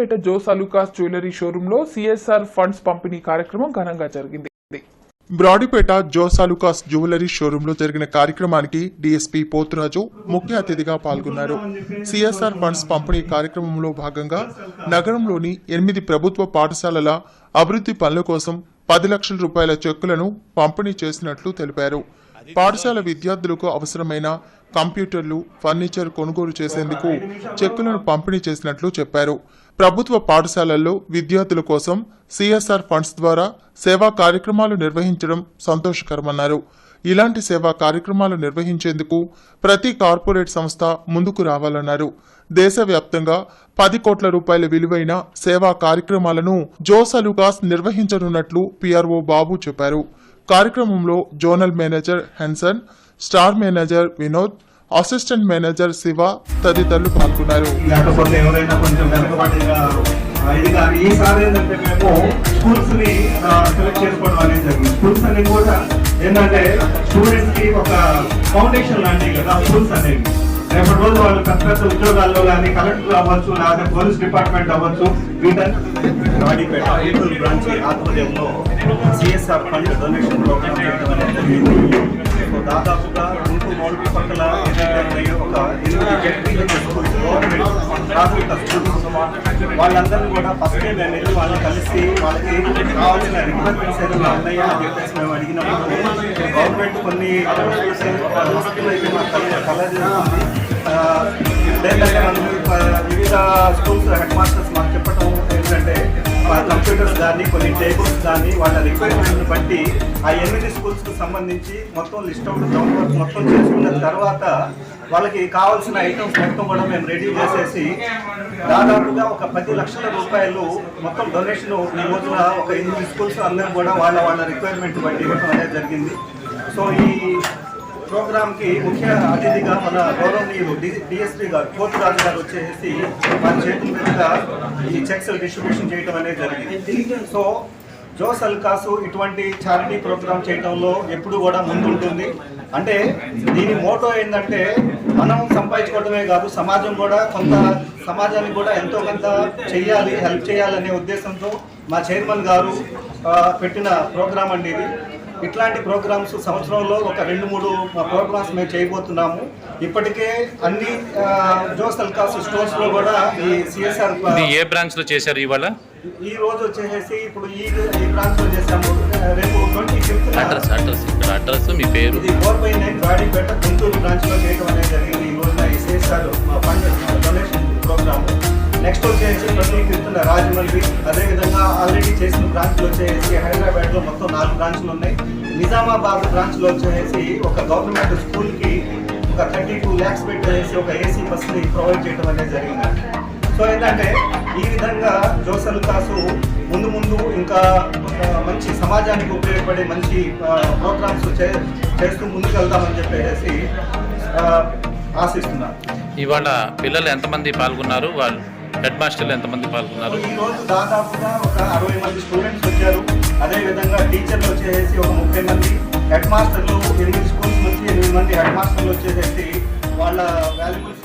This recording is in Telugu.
బ్రాడీపేట జోస్ అలుకాస్ జ్యువెలరీ షోరూంలో సిఎస్ఆర్ ఫండ్స్ పంపిణీ కార్యక్రమం ఘనంగా జరిగింది. బ్రాడీపేట జోసాలుకాస్ జ్యువెలరీ షోరూంలో జరిగిన కార్యక్రమానికి డీఎస్పీ పోతురాజు ముఖ్య అతిథిగా పాల్గొన్నారు. సిఎస్ఆర్ ఫండ్స్ పంపిణీ కార్యక్రమంలో భాగంగా నగరంలోని ఎనిమిది ప్రభుత్వ పాఠశాలల అభివృద్ధి పనుల కోసం పది లక్షల రూపాయల చెక్కులను పంపిణీ చేసినట్లు తెలిపారు. పాఠశాల విద్యార్థులకు అవసరమైన కంప్యూటర్లు ఫర్నిచర్ కొనుగోలు చేసేందుకు చెక్కులను పంపిణీ చేసినట్లు చెప్పారు. ప్రభుత్వ పాఠశాలల్లో విద్యార్థుల కోసం సిఎస్ఆర్ ఫండ్స్ ద్వారా సేవా కార్యక్రమాలు నిర్వహించడం సంతోషకరమన్నారు. ఇలాంటి సేవా కార్యక్రమాలు నిర్వహించేందుకు ప్రతి కార్పొరేట్ సంస్థ ముందుకు రావాలన్నారు. దేశవ్యాప్తంగా పది కోట్ల రూపాయల విలువైన సేవా కార్యక్రమాలను జోసలుగాస్ నిర్వహించనున్నట్లు పిఆర్ఓ బాబు చెప్పారు. కార్యక్రమంలో zonal manager Henson store manager Vinod assistant manager Shiva తదితరులు పాల్గొన్నారు. ఇది కానీ ఈసారి ఏంటంటే మేము స్కూల్స్ని సెలెక్ట్ చేసుకోవడం అనేది జరిగింది. స్కూల్స్ అనేవి కూడా ఏంటంటే స్టూడెంట్స్కి ఒక ఫౌండేషన్ లాంటివి కదా స్కూల్స్ అనేవి రేపటి రోజు వాళ్ళు పెద్ద పెద్ద ఉద్యోగాల్లో కానీ కలెక్టర్ అవ్వచ్చు లేకపోతే పోలీస్ డిపార్ట్మెంట్ అవ్వచ్చు వీటన్ని రాడిపేట ఏటూరు బ్రాంచ్ ఆధ్వర్యంలో సిఎస్ఆర్ ఫండ్ డొనేషన్ ప్రోగ్రామ్ జరిగింది. సో దాదాపుగా గుంటూరు మౌలిక పక్కల ఒక ఎనిమిది జడ్పీహెచ్ స్కూల్స్ గవర్నమెంట్ ప్రాథమిక స్కూల్స్ వాళ్ళందరినీ కూడా ఫస్ట్ డే మేము వాళ్ళని కలిసి వాళ్ళకి కావాల్సిన రిక్వైర్మెంట్స్ ఏదైనా ఉన్నాయా అని చెప్పేసి మేము అడిగినప్పుడు గవర్నమెంట్ కొన్ని వసతులు అయితే మాకు కల- ఎప్పుడైతే మనం వివిధ స్కూల్స్ హెడ్ మాస్టర్స్ మాకు చెప్పడం ఏంటంటే కంప్యూటర్స్ కానీ కొన్ని టేబుల్స్ కానీ వాళ్ళ రిక్వైర్మెంట్ బట్టి ఆ ఎనిమిది స్కూల్స్కి సంబంధించి మొత్తం లిస్ట్ అవుట్ డౌన్ మొత్తం చేసుకున్న తర్వాత వాళ్ళకి కావాల్సిన ఐటమ్స్ మొత్తం కూడా మేము రెడీ చేసేసి దాదాపుగా ఒక పది లక్షల రూపాయలు మొత్తం డొనేషన్ ఈ రోజున ఒక ఎనిమిది స్కూల్స్ అందరూ కూడా వాళ్ళ వాళ్ళ రిక్వైర్మెంట్ బట్టి ఇవ్వడం అనేది జరిగింది సో ఈ ప్రోగ్రామ్కి ముఖ్య అతిథిగా మన గౌరవనీయులు డిఎస్పీ గారు రాజు గారు వచ్చేసి మన చేతుల మీదుగా ఈ చెక్స్ డిస్ట్రిబ్యూషన్ చేయడం అనేది జరిగింది. సో జోస్ అల్కాసు ఇటువంటి చారిటీ ప్రోగ్రామ్ చేయడంలో ఎప్పుడు కూడా ముందుంటుంది. అంటే దీని మోటో ఏంటంటే మనం సంపాదించుకోవడమే కాదు సమాజం కూడా కొంత సమాజానికి కూడా ఎంతో కొంత చెయ్యాలి హెల్ప్ చేయాలనే ఉద్దేశంతో మా చైర్మన్ గారు పెట్టిన ప్రోగ్రామ్ అండి ఇది. ఇట్లాంటి ప్రోగ్రామ్స్ సంవత్సరంలో ఒక రెండు మూడు ప్రోగ్రామ్స్ మేము చేయబోతున్నాము. ఇప్పటికే అన్ని జోస్ అల్కాస్ స్టోర్స్లో కూడా ఈ సిఎస్ఆర్ ఏ బ్రాంచ్లో చేశారు ఇవాళ? ఈ రోజు వచ్చేసి ఇప్పుడు ఈ ఈ బ్రాంచ్లో చేసాము రేపు ట్వంటీ ఫిఫ్త్ అడ్రస్ అడ్రస్ ఇక్కడ అడ్రస్ మీ పేరు? ఇది ఫోర్ బై నైన్ రాడిపేట గుంటూరు బ్రాంచ్లో చేయడం అనేది జరిగింది. ఈ రోజున ఈ CSR fund donation program. Next వచ్చేసి ప్రతి ఫిఫ్త్ రాజమండ్రి అదేవిధంగా ఆల్రెడీ చేసిన బ్రాంచ్లు వచ్చేసి హైదరాబాద్లో మొత్తం నాలుగు బ్రాంచ్లు ఉన్నాయి. నిజామాబాద్ బ్రాంచ్లో వచ్చేసి ఒక గవర్నమెంట్ స్కూల్కి ఒక థర్టీ టూ ల్యాక్స్ పెట్టేసి ఒక ఏసీ బస్సుని ప్రొవైడ్ చేయడం అనేది జరిగింది. సో ఏంటంటే ఈ విధంగా జోసల్ కాసు ముందు ముందు ఇంకా మంచి సమాజానికి ఉపయోగపడే మంచి ప్రోగ్రామ్స్ చేస్తూ ముందుకు వెళ్దామని చెప్పేసి ఆశిస్తున్నారు. ఆశిస్తున్నాను ఇవాళ పిల్లలు ఎంతమంది పాల్గొన్నారు వాళ్ళు? హెడ్ మాస్టర్లు ఎంతమంది పాల్గొన్నారు? ఈ రోజు దాదాపుగా ఒక అరవై మంది స్టూడెంట్స్ వచ్చారు. అదే విధంగా టీచర్లు వచ్చేసి ఒక ముప్పై మంది హెడ్ మాస్టర్లు ఎనిమిది స్కూల్స్ నుంచి ఎనిమిది మంది హెడ్ మాస్టర్లు వచ్చేసి వాళ్ళ వాల్యుబుల్